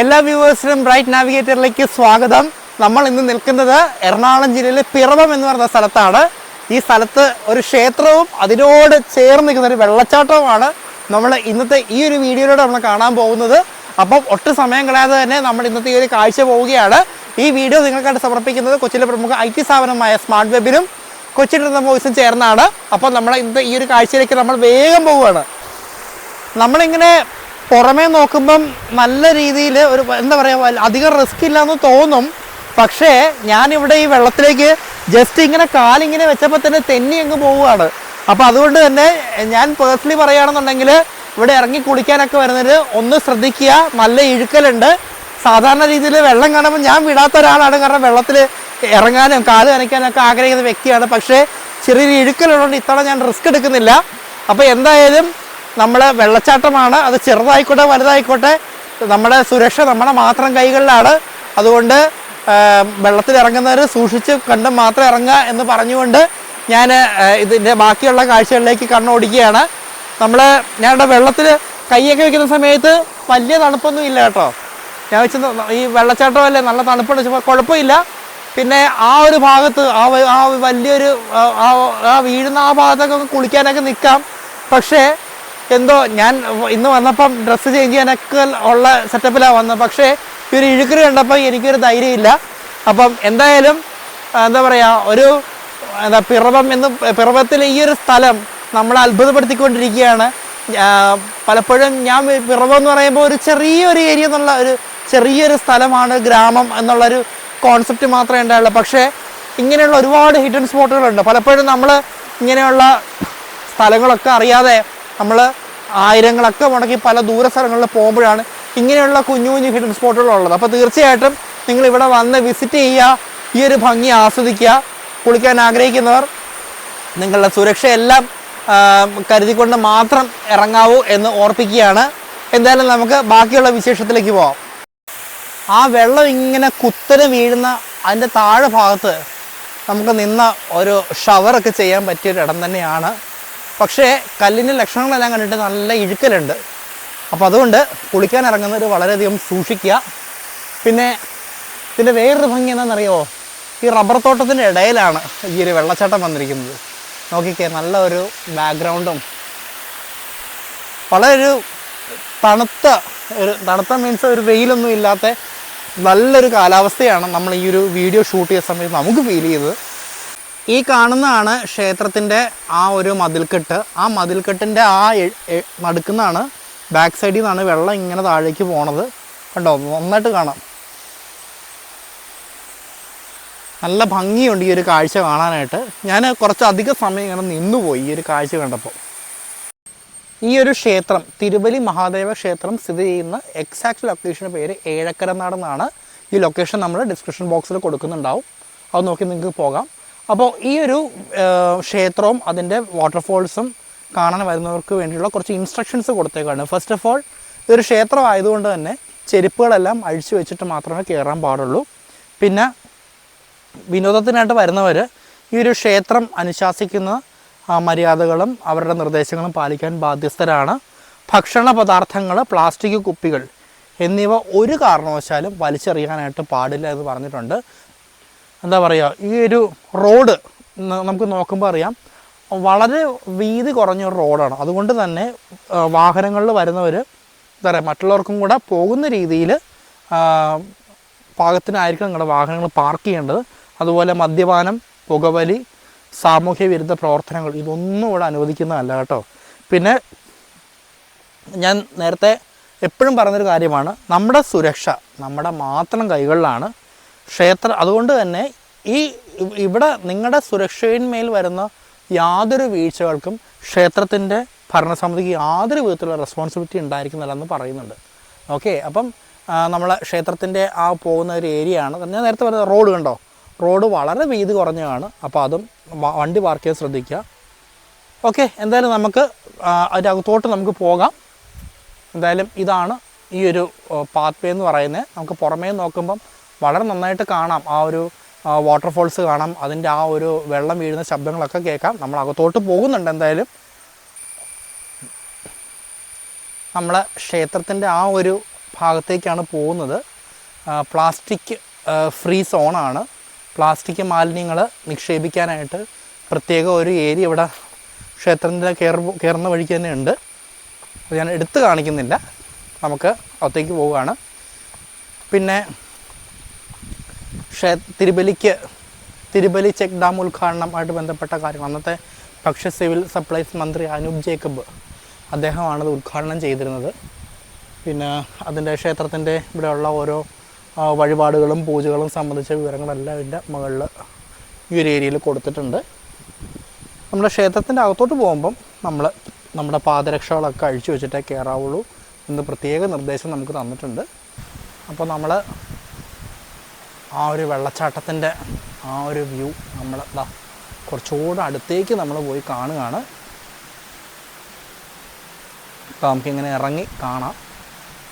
എല്ലാ വ്യൂവേഴ്സിനും ബ്രൈറ്റ് നാവിഗേറ്ററിലേക്ക് സ്വാഗതം. നമ്മൾ ഇന്ന് നിൽക്കുന്നത് എറണാകുളം ജില്ലയിലെ പിറവം എന്ന് പറയുന്ന സ്ഥലത്താണ്. ഈ സ്ഥലത്ത് ഒരു ക്ഷേത്രവും അതിനോട് ചേർന്ന് നിൽക്കുന്ന ഒരു വെള്ളച്ചാട്ടവുമാണ് നമ്മൾ ഇന്നത്തെ ഈ ഒരു വീഡിയോയിലൂടെ നമ്മൾ കാണാൻ പോകുന്നത്. അപ്പം ഒട്ടും സമയം കളയാതെ തന്നെ നമ്മൾ ഇന്നത്തെ ഈ ഒരു കാഴ്ച പോവുകയാണ്. ഈ വീഡിയോ നിങ്ങൾക്കായിട്ട് സമർപ്പിക്കുന്നത് കൊച്ചിയിലെ പ്രമുഖ ഐ ടി സ്ഥാപനമായ സ്മാർട്ട് വെബിനും കൊച്ചി എന്ന വോയിസും ചേർന്നാണ്. അപ്പം നമ്മൾ ഇന്നത്തെ ഈ ഒരു കാഴ്ചയിലേക്ക് നമ്മൾ വേഗം പോവുകയാണ്. നമ്മളിങ്ങനെ പുറമേ നോക്കുമ്പം നല്ല രീതിയിൽ ഒരു എന്താ പറയുക അധികം റിസ്ക് ഇല്ലാന്ന് തോന്നും. പക്ഷേ ഞാനിവിടെ ഈ വെള്ളത്തിലേക്ക് ജസ്റ്റ് ഇങ്ങനെ കാലിങ്ങനെ വെച്ചപ്പോൾ തന്നെ തെന്നി അങ്ങ് പോവുകയാണ്. അപ്പോൾ അതുകൊണ്ട് തന്നെ ഞാൻ പേഴ്സണലി പറയുകയാണെന്നുണ്ടെങ്കിൽ ഇവിടെ ഇറങ്ങി കുളിക്കാനൊക്കെ വരുന്നത് ഒന്ന് ശ്രദ്ധിക്കുക. നല്ല ഇഴുക്കലുണ്ട്. സാധാരണ രീതിയിൽ വെള്ളം കാണുമ്പോൾ ഞാൻ വിടാത്ത ഒരാളാണ്. കാരണം വെള്ളത്തിൽ ഇറങ്ങാനും കാൽ നനയ്ക്കാനൊക്കെ ആഗ്രഹിക്കുന്ന വ്യക്തിയാണ്. പക്ഷേ ചെറിയൊരു ഇഴുക്കലുള്ളതുകൊണ്ട് ഇത്തവണ ഞാൻ റിസ്ക് എടുക്കുന്നില്ല. അപ്പോൾ എന്തായാലും നമ്മളെ വെള്ളച്ചാട്ടമാണ്. അത് ചെറുതായിക്കോട്ടെ വലുതായിക്കോട്ടെ. നമ്മുടെ സുരക്ഷ നമ്മുടെ മാത്രം കൈകളിലാണ്. അതുകൊണ്ട് വെള്ളത്തിൽ ഇറങ്ങുന്നവർ സൂക്ഷിച്ച് കണ്ട് മാത്രം ഇറങ്ങുക എന്ന് പറഞ്ഞുകൊണ്ട് ഞാൻ ഇതിന്റെ ബാക്കിയുള്ള കാഴ്ചകളിലേക്ക് കണ്ണോടിക്കുകയാണ്. നമ്മൾ ഞങ്ങളുടെ വെള്ളത്തിൽ കൈയൊക്കെ വെക്കുന്ന സമയത്ത് വലിയ തണുപ്പൊന്നും ഇല്ല കേട്ടോ. ഞാൻ വെച്ച് ഈ വെള്ളച്ചാട്ടമല്ലേ നല്ല തണുപ്പുണ്ട്. കുഴപ്പമില്ല. പിന്നെ ആ ഒരു ഭാഗത്ത് ആ ആ വലിയൊരു ആ വീഴുന്ന ആ ഭാഗത്തൊക്കെ കുളിക്കാനൊക്കെ നിൽക്കാം. പക്ഷേ എന്തോ ഞാൻ ഇന്ന് വന്നപ്പം ഡ്രസ്സ് ചേഞ്ച് ചെയ്യാനൊക്കെ ഉള്ള സെറ്റപ്പിലാണ് വന്നത്. പക്ഷേ ഈ ഒരു ഇഴുക്കൽ കണ്ടപ്പോൾ എനിക്കൊരു ധൈര്യമില്ല. അപ്പം എന്തായാലും എന്താ പറയുക ഒരു എന്താ പിറവം എന്ന് പിറവത്തിലെ ഈ ഒരു സ്ഥലം നമ്മളെ അത്ഭുതപ്പെടുത്തിക്കൊണ്ടിരിക്കുകയാണ്. പലപ്പോഴും ഞാൻ പിറവം എന്ന് പറയുമ്പോൾ ഒരു ചെറിയൊരു ഏരിയ എന്നുള്ള ഒരു ചെറിയൊരു സ്ഥലമാണ് ഗ്രാമം എന്നുള്ളൊരു കോൺസെപ്റ്റ് മാത്രമേ ഉണ്ടായുള്ളൂ. പക്ഷേ ഇങ്ങനെയുള്ള ഒരുപാട് ഹിഡൻ സ്പോട്ടുകളുണ്ട് പലപ്പോഴും നമ്മൾ ഇങ്ങനെയുള്ള സ്ഥലങ്ങളൊക്കെ അറിയാതെ നമ്മൾ ആയിരങ്ങളൊക്കെ മുടക്കി പല ദൂര സ്ഥലങ്ങളിൽ പോകുമ്പോഴാണ് ഇങ്ങനെയുള്ള കുഞ്ഞു കുഞ്ഞു ഹിഡൻ സ്പോട്ടുകളുള്ളത് അപ്പോൾ തീർച്ചയായിട്ടും നിങ്ങൾ ഇവിടെ വന്ന് വിസിറ്റ് ചെയ്യുക ഈ ഒരു ഭംഗി ആസ്വദിക്കുക കുളിക്കാൻ ആഗ്രഹിക്കുന്നവർ നിങ്ങളുടെ സുരക്ഷയെല്ലാം കരുതിക്കൊണ്ട് മാത്രം ഇറങ്ങാവൂ എന്ന് ഓർപ്പിക്കുകയാണ്. എന്തായാലും നമുക്ക് ബാക്കിയുള്ള വിശേഷത്തിലേക്ക് പോവാം. ആ വെള്ളം ഇങ്ങനെ കുത്തനെ വീഴുന്ന അതിന്റെ താഴെ ഭാഗത്ത് നമുക്ക് നിന്ന ഒരു ഷവറൊക്കെ ചെയ്യാൻ പറ്റിയൊരിടം തന്നെയാണ്. പക്ഷേ കല്ലിന്റെ ലക്ഷണങ്ങളെല്ലാം കണ്ടിട്ട് നല്ല ഇഴുക്കലുണ്ട്. അപ്പോൾ അതുകൊണ്ട് കുളിക്കാൻ ഇറങ്ങുന്നവർ വളരെയധികം സൂക്ഷിക്കുക. പിന്നെ ഇതിന്റെ വേറൊരു ഭംഗി എന്താണെന്നറിയോ ഈ റബ്ബർ തോട്ടത്തിന്റെ ഇടയിലാണ് ഈ ഒരു വെള്ളച്ചാട്ടം വന്നിരിക്കുന്നത്. നോക്കിക്കേ നല്ല ഒരു ബാക്ക്ഗ്രൗണ്ടും വളരെ ഒരു തണുത്ത ഒരു തണുത്ത മീൻസ് ഒരു വെയിലൊന്നും ഇല്ലാത്ത നല്ലൊരു കാലാവസ്ഥയാണ് നമ്മൾ ഈ ഒരു വീഡിയോ ഷൂട്ട് ചെയ്ത സമയത്ത് നമുക്ക് ഫീൽ ചെയ്തത്. ഈ കാണുന്നതാണ് ക്ഷേത്രത്തിന്റെ ആ ഒരു മതിൽക്കെട്ട്. ആ മതിൽക്കെട്ടിന്റെ ആ എ- ബാക്ക് സൈഡിൽ നിന്നാണ് വെള്ളം ഇങ്ങനെ താഴേക്ക് പോണത്. കണ്ടോ? നന്നായിട്ട് കാണാം. നല്ല ഭംഗിയുണ്ട് ഈ ഒരു കാഴ്ച കാണാനായിട്ട്. ഞാൻ കുറച്ച് അധിക സമയം ഇങ്ങനെ നിന്നുപോയി ഈ ഒരു കാഴ്ച കണ്ടപ്പോൾ. ഈ ഒരു ക്ഷേത്രം തിരുവലി മഹാദേവ ക്ഷേത്രം സ്ഥിതി ചെയ്യുന്ന എക്സാക്ട് ലൊക്കേഷന്റെ പേര് ഏഴക്കര നാടെന്നാണ് ഈ ലൊക്കേഷൻ നമ്മൾ ഡിസ്ക്രിപ്ഷൻ ബോക്സിൽ കൊടുക്കുന്നുണ്ടാവും. അത് നോക്കി നിങ്ങൾക്ക് പോകാം. അപ്പോൾ ഈ ഒരു ക്ഷേത്രവും അതിന്റെ വാട്ടർഫോൾസും കാണാൻ വരുന്നവർക്ക് വേണ്ടിയുള്ള കുറച്ച് ഇൻസ്ട്രക്ഷൻസ് കൊടുത്തേക്കാണ്. ഫസ്റ്റ് ഓഫ് ഓൾ ഇതൊരു ക്ഷേത്രം ആയതുകൊണ്ട് തന്നെ ചെരുപ്പുകളെല്ലാം അഴിച്ചു വെച്ചിട്ട് മാത്രമേ കയറാൻ പാടുള്ളൂ. പിന്നെ വിനോദത്തിനായിട്ട് വരുന്നവർ ഈ ഒരു ക്ഷേത്രം അനുശാസിക്കുന്ന മര്യാദകളും അവരുടെ നിർദ്ദേശങ്ങളും പാലിക്കാൻ ബാധ്യസ്ഥരാണ്. ഭക്ഷണ പദാർത്ഥങ്ങൾ പ്ലാസ്റ്റിക് കുപ്പികൾ എന്നിവ ഒരു കാരണവശാലും വലിച്ചെറിയാനായിട്ട് പാടില്ല എന്ന് പറഞ്ഞിട്ടുണ്ട്. എന്താ പറയുക ഈ ഒരു റോഡ് നമുക്ക് നോക്കുമ്പോൾ അറിയാം വളരെ വീതി കുറഞ്ഞ ഒരു റോഡാണ് അതുകൊണ്ട് തന്നെ വാഹനങ്ങളിൽ വരുന്നവർ എന്താ പറയുക മറ്റുള്ളവർക്കും കൂടെ പോകുന്ന രീതിയിൽ പാകത്തിനായിരിക്കും നിങ്ങളുടെ വാഹനങ്ങൾ പാർക്ക് ചെയ്യേണ്ടത്. അതുപോലെ മദ്യപാനം പുകവലി സാമൂഹ്യ വിരുദ്ധ പ്രവർത്തനങ്ങൾ ഇതൊന്നും ഇവിടെ അനുവദിക്കുന്നതല്ല കേട്ടോ. പിന്നെ ഞാൻ നേരത്തെ എപ്പോഴും പറഞ്ഞൊരു കാര്യമാണ് നമ്മുടെ സുരക്ഷ നമ്മുടെ മാത്രം കൈകളിലാണ് ക്ഷേത്ര അതുകൊണ്ട് തന്നെ ഈ ഇവിടെ നിങ്ങളുടെ സുരക്ഷയിന്മേൽ വരുന്ന യാതൊരു വീഴ്ചകൾക്കും ക്ഷേത്രത്തിന്റെ ഭരണസമിതിക്ക് യാതൊരു വിധത്തിലുള്ള റെസ്പോൺസിബിലിറ്റി ഉണ്ടായിരിക്കുന്നില്ല എന്ന് പറയുന്നുണ്ട്. ഓക്കെ അപ്പം നമ്മൾ ക്ഷേത്രത്തിന്റെ ആ പോകുന്ന ഒരു ഏരിയ ആണ്. ഞാൻ നേരത്തെ പറഞ്ഞ റോഡ് കണ്ടോ? റോഡ് വളരെ വീതി കുറഞ്ഞതാണ്. അപ്പോൾ അതും വണ്ടി പാർക്ക് ചെയ്യാൻ ശ്രദ്ധിക്കുക. ഓക്കെ എന്തായാലും നമുക്ക് അതിന്റെ അകത്തോട്ട് നമുക്ക് പോകാം. എന്തായാലും ഇതാണ് ഈ ഒരു പാത്വേ എന്ന് പറയുന്നത്. നമുക്ക് പുറമേ നോക്കുമ്പം വളരെ നന്നായിട്ട് കാണാം. ആ ഒരു വാട്ടർഫോൾസ് കാണാം. അതിന്റെ ആ ഒരു വെള്ളം വീഴുന്ന ശബ്ദങ്ങളൊക്കെ കേൾക്കാം. നമ്മൾ അകത്തോട്ട് പോകുന്നുണ്ട് എന്തായാലും. നമ്മൾ ക്ഷേത്രത്തിന്റെ ആ ഒരു ഭാഗത്തേക്കാണ് പോകുന്നത്. Plastic free സോണാണ്. പ്ലാസ്റ്റിക് മാലിന്യങ്ങൾ നിക്ഷേപിക്കാനായിട്ട് പ്രത്യേക ഒരു ഏരിയ ഇവിടെ ക്ഷേത്രത്തിന്റെ കയറ കയറുന്ന വഴിക്ക് തന്നെ ഉണ്ട് അത് ഞാൻ എടുത്തു കാണിക്കുന്നില്ല. നമുക്ക് അകത്തേക്ക് പോവുകയാണ്. പിന്നെ ക്ഷേ തിരുബലിക്ക് തിരുബലി ചെക്ക് ഡാം ഉദ്ഘാടനമായിട്ട് ബന്ധപ്പെട്ട കാര്യങ്ങൾ അന്നത്തെ ഭക്ഷ്യ സിവിൽ സപ്ലൈസ് മന്ത്രി അനൂപ് ജേക്കബ് അദ്ദേഹമാണത് ഉദ്ഘാടനം ചെയ്തിരുന്നത്. പിന്നെ അതിന്റെ ക്ഷേത്രത്തിന്റെ ഇവിടെയുള്ള ഓരോ വഴിപാടുകളും പൂജകളും സംബന്ധിച്ച വിവരങ്ങളെല്ലാം ഇതിന്റെ മുകളിൽ ഈ ഒരു ഏരിയയിൽ കൊടുത്തിട്ടുണ്ട്. നമ്മുടെ ക്ഷേത്രത്തിന്റെ അകത്തോട്ട് പോകുമ്പം നമ്മൾ നമ്മുടെ പാദരക്ഷകളൊക്കെ അഴിച്ചു വെച്ചിട്ടേ കയറാവുള്ളൂ എന്ന് പ്രത്യേക നിർദ്ദേശം നമുക്ക് തന്നിട്ടുണ്ട്. അപ്പോൾ നമ്മൾ ആ ഒരു വെള്ളച്ചാട്ടത്തിന്റെ ആ ഒരു വ്യൂ നമ്മൾ ദാ കുറച്ചുകൂടെ അടുത്തേക്ക് നമ്മൾ പോയി കാണുകയാണ്. അപ്പോൾ നമുക്കിങ്ങനെ ഇറങ്ങി കാണാം.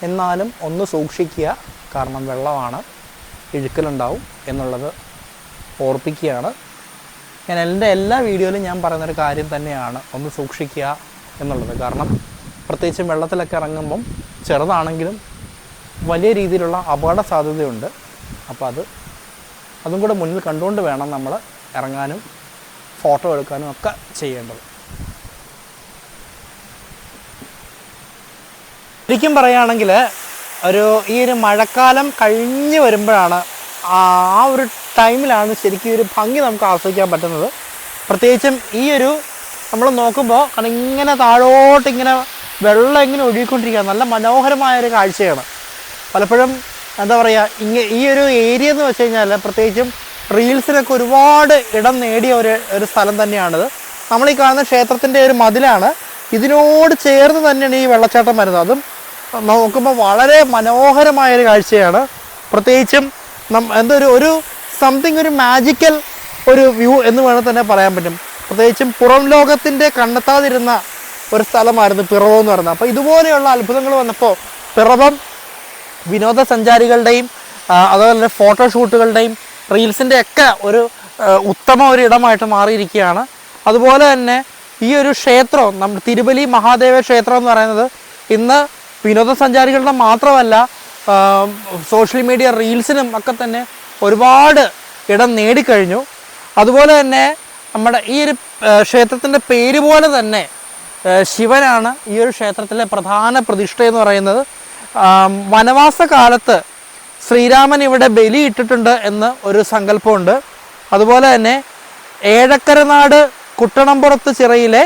എന്നാലും ഒന്ന് സൂക്ഷിക്കുക കാരണം വെള്ളമാണ് ഇഴുക്കലുണ്ടാവും എന്നുള്ളത് ഓർപ്പിക്കുകയാണ്. ഞാൻ എന്റെ എല്ലാ വീഡിയോയിലും ഞാൻ പറയുന്നൊരു കാര്യം തന്നെയാണ് ഒന്ന് സൂക്ഷിക്കുക എന്നുള്ളത്. കാരണം പ്രത്യേകിച്ചും വെള്ളത്തിലൊക്കെ ഇറങ്ങുമ്പം ചെറുതാണെങ്കിലും വലിയ രീതിയിലുള്ള അപകട സാധ്യതയുണ്ട്. അപ്പോൾ അത് അതും കൂടെ മുന്നിൽ കണ്ടുകൊണ്ട് വേണം നമ്മൾ ഇറങ്ങാനും ഫോട്ടോ എടുക്കാനും ഒക്കെ ചെയ്യേണ്ടത്. ശരിക്കും പറയുകയാണെങ്കിൽ ഒരു ഈ ഒരു മഴക്കാലം കഴിഞ്ഞ് വരുമ്പോഴാണ് ആ ഒരു ടൈമിലാണ് ശരിക്കും ഒരു ഭംഗി നമുക്ക് ആസ്വദിക്കാൻ പറ്റുന്നത്. പ്രത്യേകിച്ചും ഈ ഒരു നമ്മൾ നോക്കുമ്പോൾ കാരണം ഇങ്ങനെ താഴോട്ട് ഇങ്ങനെ വെള്ളം ഇങ്ങനെ ഒഴുകിക്കൊണ്ടിരിക്കുക നല്ല മനോഹരമായ ഒരു കാഴ്ചയാണ്. പലപ്പോഴും എന്താ പറയുക ഇങ്ങ ഈ ഒരു ഏരിയ എന്ന് വെച്ച് കഴിഞ്ഞാൽ പ്രത്യേകിച്ചും റീൽസിനൊക്കെ ഒരുപാട് ഇടം നേടിയ ഒരു ഒരു സ്ഥലം തന്നെയാണിത്. നമ്മൾ ഈ കാണുന്ന ക്ഷേത്രത്തിന്റെ ഒരു മതിലാണ്. ഇതിനോട് ചേർന്ന് തന്നെയാണ് ഈ വെള്ളച്ചാട്ടം വരുന്നത്. അതും നോക്കുമ്പോൾ വളരെ മനോഹരമായൊരു കാഴ്ചയാണ്. പ്രത്യേകിച്ചും എന്തൊരു ഒരു സംതിങ് ഒരു മാജിക്കൽ ഒരു വ്യൂ എന്ന് വേണമെങ്കിൽ തന്നെ പറയാൻ പറ്റും. പ്രത്യേകിച്ചും പുറം ലോകത്തിന്റെ കണ്ടെത്താതിരുന്ന ഒരു സ്ഥലമായിരുന്നു പിറവം എന്ന് പറയുന്നത്. അപ്പോൾ ഇതുപോലെയുള്ള അത്ഭുതങ്ങൾ വന്നപ്പോൾ പിറവം വിനോദസഞ്ചാരികളുടെയും അതുപോലെ ഫോട്ടോഷൂട്ടുകളുടെയും റീൽസിന്റെ ഒക്കെ ഒരു ഉത്തമ ഒരു ഇടമായിട്ട് മാറിയിരിക്കുകയാണ്. അതുപോലെ തന്നെ ഈ ഒരു ക്ഷേത്രം നമ്മുടെ തിരുവലി മഹാദേവ ക്ഷേത്രം എന്ന് പറയുന്നത് ഇന്ന് വിനോദസഞ്ചാരികളുടെ മാത്രമല്ല സോഷ്യൽ മീഡിയ റീൽസിനും ഒക്കെ തന്നെ ഒരുപാട് ഇടം നേടിക്കഴിഞ്ഞു. അതുപോലെ തന്നെ നമ്മുടെ ഈ ഒരു ക്ഷേത്രത്തിന്റെ പേര് പോലെ തന്നെ ശിവനാണ് ഈ ഒരു ക്ഷേത്രത്തിലെ പ്രധാന പ്രതിഷ്ഠ എന്ന് പറയുന്നത്. വനവാസ കാലത്ത് ശ്രീരാമൻ ഇവിടെ ബലിയിട്ടിട്ടുണ്ട് എന്ന് ഒരു സങ്കല്പമുണ്ട്. അതുപോലെ തന്നെ ഏഴക്കരനാട് കുട്ടണംപുറത്ത് ചിറയിലെ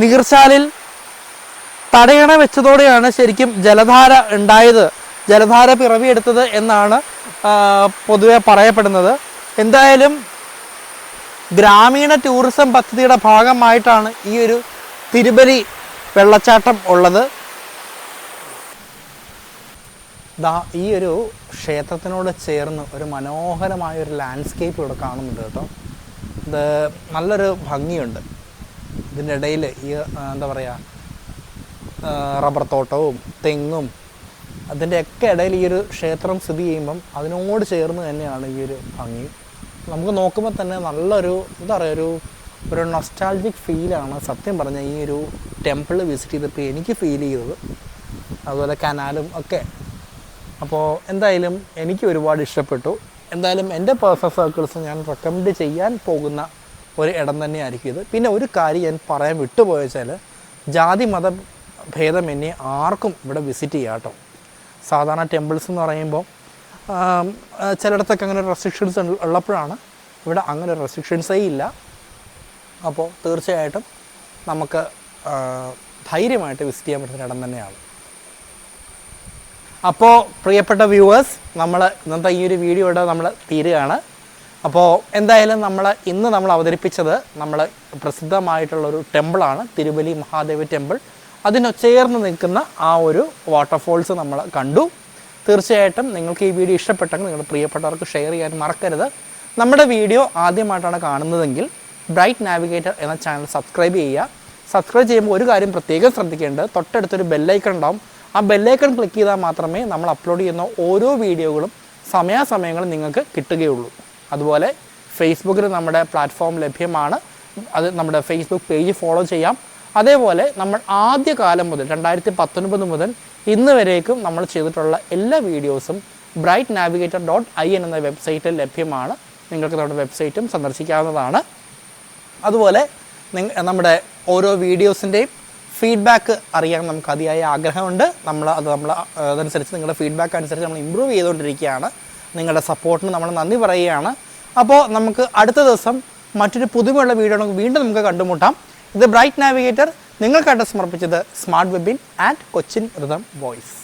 നീർച്ചാലിൽ തടയണ വെച്ചതോടെയാണ് ശരിക്കും ജലധാര ഉണ്ടായത്. ജലധാര പിറവിയെടുത്തത് എന്നാണ് പൊതുവെ പറയപ്പെടുന്നത്. എന്തായാലും ഗ്രാമീണ ടൂറിസം പദ്ധതിയുടെ ഭാഗമായിട്ടാണ് ഈ ഒരു തിരുബലി വെള്ളച്ചാട്ടം ഉള്ളത്. ദാ ഈ ഒരു ക്ഷേത്രത്തിനോട് ചേർന്ന് ഒരു മനോഹരമായ ഒരു ലാൻഡ്സ്കേപ്പ് ഇവിടെ കാണുന്നുണ്ട് കേട്ടോ. ഇത് നല്ലൊരു ഭംഗിയുണ്ട്. ഇതിന്റെ ഇടയിൽ ഈ എന്താ പറയുക റബ്ബർ തോട്ടവും തെങ്ങും അതിന്റെയൊക്കെ ഇടയിൽ ഈ ഒരു ക്ഷേത്രം സ്ഥിതി ചെയ്യുമ്പം അതിനോട് ചേർന്ന് തന്നെയാണ് ഈ ഒരു ഭംഗി. നമുക്ക് നോക്കുമ്പോൾ തന്നെ നല്ലൊരു എന്താ പറയുക ഒരു ഒരു നൊസ്റ്റാൾജിക് ഫീലാണ് സത്യം പറഞ്ഞാൽ ഈ ഒരു ടെമ്പിൾ വിസിറ്റ് ചെയ്തപ്പോൾ എനിക്ക് ഫീൽ ചെയ്തത്. അതുപോലെ കനാലും ഒക്കെ അപ്പോൾ എന്തായാലും എനിക്ക് ഒരുപാട് ഇഷ്ടപ്പെട്ടു. എന്തായാലും എന്റെ പേഴ്സണൽ സർക്കിൾസ് ഞാൻ റെക്കമെൻഡ് ചെയ്യാൻ പോകുന്ന ഒരു ഇടം തന്നെയായിരിക്കും ഇത്. പിന്നെ ഒരു കാര്യം ഞാൻ പറയാൻ വിട്ടുപോയ ജാതി മത ഭേദം എന്നെ ആർക്കും ഇവിടെ വിസിറ്റ് ചെയ്യാം കേട്ടോ. സാധാരണ ടെമ്പിൾസ് എന്ന് പറയുമ്പോൾ ചിലയിടത്തൊക്കെ അങ്ങനെ റെസ്ട്രിക്ഷൻസ് ഉള്ളപ്പോഴാണ് ഇവിടെ അങ്ങനെ റെസ്ട്രിക്ഷൻസേ ഇല്ല. അപ്പോൾ തീർച്ചയായിട്ടും നമുക്ക് ധൈര്യമായിട്ട് വിസിറ്റ് ചെയ്യാൻ പറ്റുന്ന ഇടം തന്നെയാണ്. അപ്പോൾ പ്രിയപ്പെട്ട വ്യൂവേഴ്സ് നമ്മൾ ഇന്നത്തെ ഈ ഒരു വീഡിയോയുടെ നമ്മൾ തീരുകയാണ്. അപ്പോൾ എന്തായാലും നമ്മൾ ഇന്ന് നമ്മൾ അവതരിപ്പിച്ചത് നമ്മൾ പ്രസിദ്ധമായിട്ടുള്ളൊരു ടെമ്പിളാണ് തിരുവലി മഹാദേവ ടെമ്പിൾ. അതിന് ചേർന്ന് നിൽക്കുന്ന ആ ഒരു വാട്ടർഫോൾസ് നമ്മൾ കണ്ടു. തീർച്ചയായിട്ടും നിങ്ങൾക്ക് ഈ വീഡിയോ ഇഷ്ടപ്പെട്ടെങ്കിൽ നിങ്ങൾ പ്രിയപ്പെട്ടവർക്ക് ഷെയർ ചെയ്യാൻ മറക്കരുത്. നമ്മുടെ വീഡിയോ ആദ്യമായിട്ടാണ് കാണുന്നതെങ്കിൽ ബ്രൈറ്റ് നാവിഗേറ്റർ എന്ന ചാനൽ സബ്സ്ക്രൈബ് ചെയ്യുക. സബ്സ്ക്രൈബ് ചെയ്യുമ്പോൾ ഒരു കാര്യം പ്രത്യേകം ശ്രദ്ധിക്കേണ്ടത് തൊട്ടടുത്തൊരു ബെല്ലൈക്കൺ ഉണ്ടാവും. ആ ബെല്ലൈക്കൺ ക്ലിക്ക് ചെയ്താൽ മാത്രമേ നമ്മൾ അപ്ലോഡ് ചെയ്യുന്ന ഓരോ വീഡിയോകളും സമയാസമയങ്ങളിൽ നിങ്ങൾക്ക് കിട്ടുകയുള്ളൂ. അതുപോലെ ഫേസ്ബുക്കിൽ നമ്മുടെ പ്ലാറ്റ്ഫോം ലഭ്യമാണ്. അത് നമ്മുടെ ഫേസ്ബുക്ക് പേജ് ഫോളോ ചെയ്യാം. അതേപോലെ നമ്മൾ ആദ്യ കാലം മുതൽ രണ്ടായിരത്തി പത്തൊൻപത് മുതൽ ഇന്ന് വരേക്കും നമ്മൾ ചെയ്തിട്ടുള്ള എല്ലാ വീഡിയോസും bright navigator dot I N എന്ന വെബ്സൈറ്റിൽ ലഭ്യമാണ്. നിങ്ങൾക്ക് നമ്മുടെ വെബ്സൈറ്റും സന്ദർശിക്കാവുന്നതാണ്. അതുപോലെ നമ്മുടെ ഓരോ വീഡിയോസിന്റെയും ഫീഡ്ബാക്ക് അറിയാൻ നമുക്ക് അതിയായ ആഗ്രഹമുണ്ട്. നമ്മൾ അത് നമ്മൾ അതനുസരിച്ച് നിങ്ങളുടെ ഫീഡ്ബാക്ക് അനുസരിച്ച് നമ്മൾ ഇമ്പ്രൂവ് ചെയ്തുകൊണ്ടിരിക്കുകയാണ്. നിങ്ങളുടെ സപ്പോർട്ടിന് നമ്മൾ നന്ദി പറയുകയാണ്. അപ്പോൾ നമുക്ക് അടുത്ത ദിവസം മറ്റൊരു പുതുമയുള്ള വീഡിയോ വീണ്ടും നമുക്ക് കണ്ടുമുട്ടാം. ഇത് ബ്രൈറ്റ് നാവിഗേറ്റർ നിങ്ങൾക്കായിട്ട് സമർപ്പിച്ചത് smart webin and Cochin rhythm voice.